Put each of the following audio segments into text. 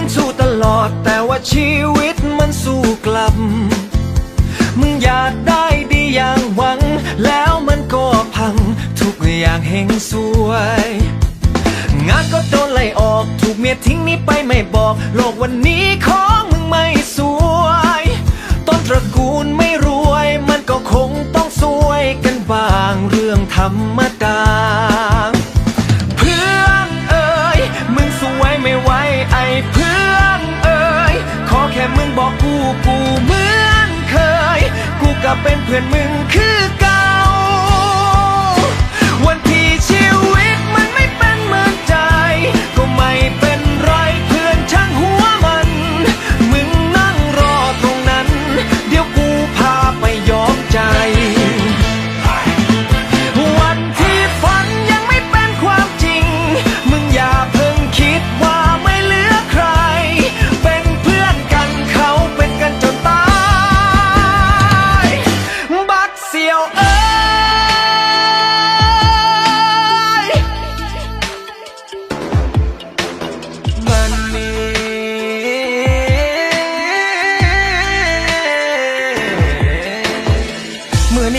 ึงสู้ตลอด แต่ว่าชีวิตมันสู้กลับ มึงอยากได้ดีอย่างหวัง แล้วมันก็พัง ทุกอย่างเฮงสวย งานก็โดนไล่ออก ถูกเมียทิ้งนี่ไปไม่บอก โลกวันนี้ของมึงไม่สวยต้นตระกูลไม่รวย มันก็คงต้องสวยกันบางเรื่องธรรมดา เป็นเพื่อนมึงคือ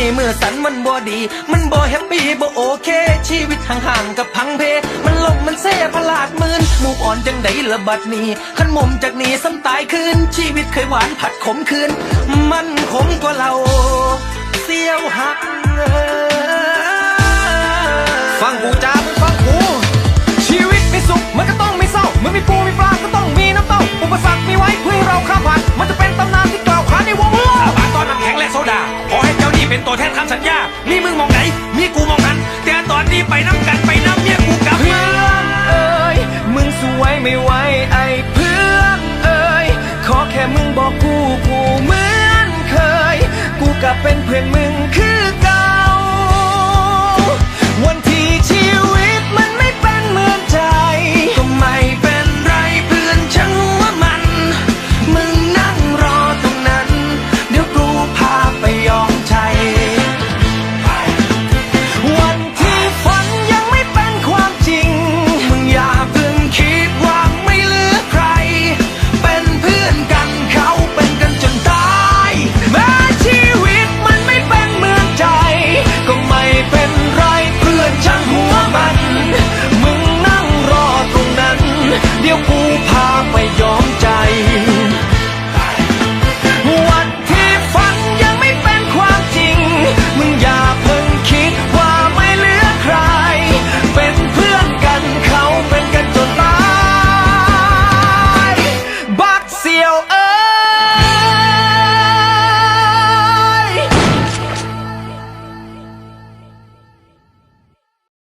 มือนี่มือสันมันบ่ดี มันบ่แฮปปี้บ่โอเค ชีวิตห่างๆกับพังเพ มันลมมันเซ่พลาดมืนมูกอ่อนจังไดละบัดนี้ขันมุมจากนี้ซ้ำตายคืน ชีวิตเคยหวานผัดขมคืน มันขมกว่าเราเสียวหักฟั ญญามีมึงมองไหน มีกูมองนั้น แต่ตอนนี้ไปน้ำกันไปน้ำเมียกูกลับเพื่อนเอ้ย มึงสวยไม่ไหวไอ้เพื่อนเอ้ย ขอแค่มึงบอกกูกูเหมือนเคย กูกลับเป็นเพื่อนมึงคือกัน